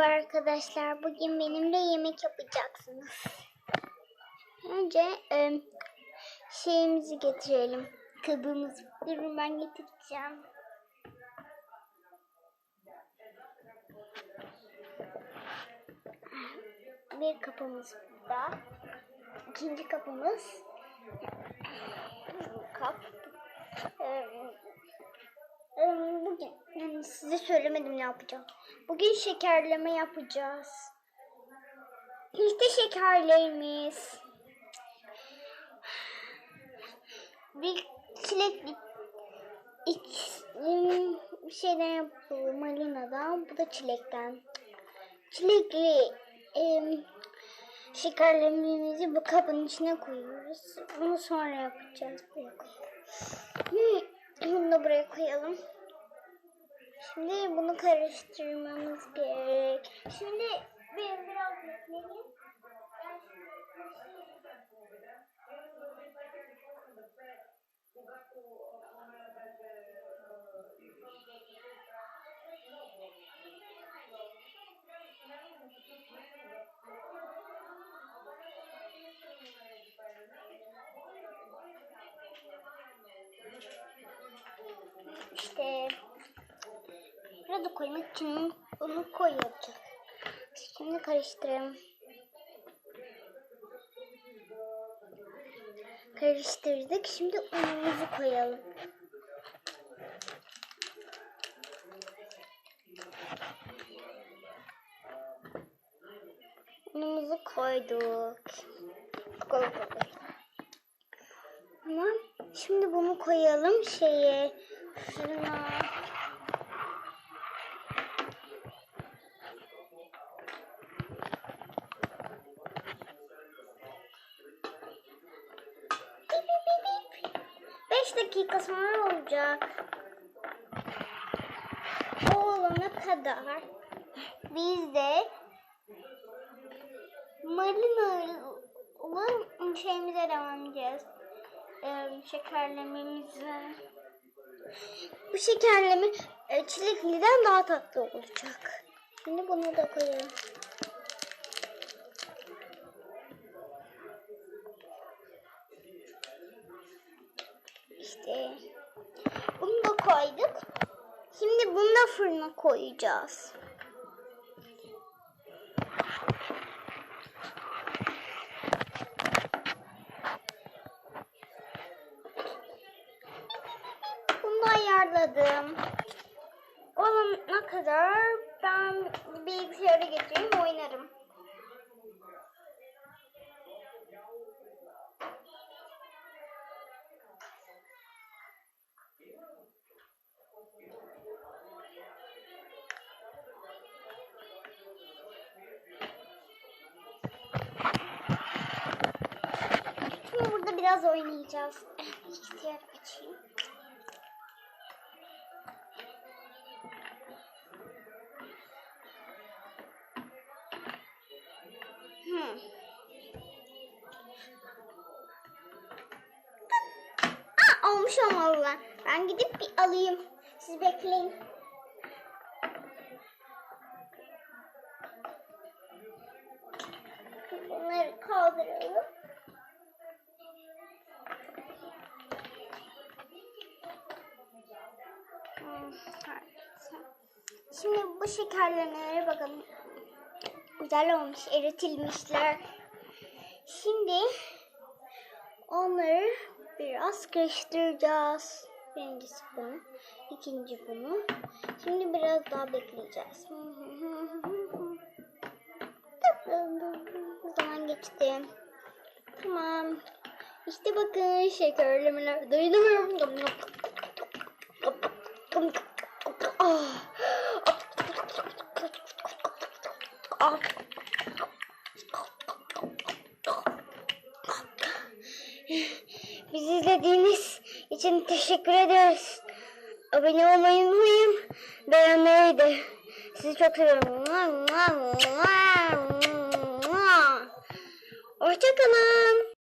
Merhaba arkadaşlar. Bugün benimle yemek yapacaksınız. Önce e, şeyimizi getirelim. Kabımızı. Durun ben getireceğim. Bir kapımız burada. İkinci kapımız. Kap. Ee, Bugün yani size söylemedim ne yapacağım. Bugün şekerleme yapacağız. İşte şekerlerimiz. Bir çilekli iç bir şeyden yapılıyor malinadan. Bu da çilekten. Çilekli em, şekerlememizi bu kabın içine koyuyoruz. Bunu sonra yapacağız. Koyalım. Bunu da buraya koyalım. Şimdi bunu karıştırmamız gerek. Şimdi ben biraz bekleyin. İşte burada koymak için bunu koy yapacağız. Şimdi karıştıralım. Karıştırdık. Şimdi unumuzu koyalım. Unumuzu koyduk. Koy, koy, koy. Tamam. Şimdi bunu koyalım şeye. Şuna. 5 dakika sonra olacak. O olana kadar biz de marinalı şeyimize devam edeceğiz. Ee, şekerlememize. Bu şekerleme e, çilekliden daha tatlı olacak. Şimdi bunu da koyalım. Bunu da koyduk. Şimdi bunu da fırına koyacağız. Bunu ayarladım. Olana kadar ben bilgisayarı getireyim oynarım. Biraz oynayacağız. Bilgisayar açayım. Hmm. Aa, olmuş olmalı. Ben gidip bir alayım. Siz bekleyin. Bunları kaldıralım. Hmm, evet. Şimdi bu şekerlemelere bakalım. Güzel olmuş, eritilmişler. Şimdi onları biraz karıştıracağız. Birincisi bunu, ikinci bunu. Şimdi biraz daha bekleyeceğiz. Zaman geçti. Tamam. İşte bakın şekerlemeler. Dayanamıyorum. Ah. Bizi izlediğiniz için teşekkür ederiz. Abone olmayı unutmayın. Beğenmeyi de. Sizi çok seviyorum. Hoşçakalın.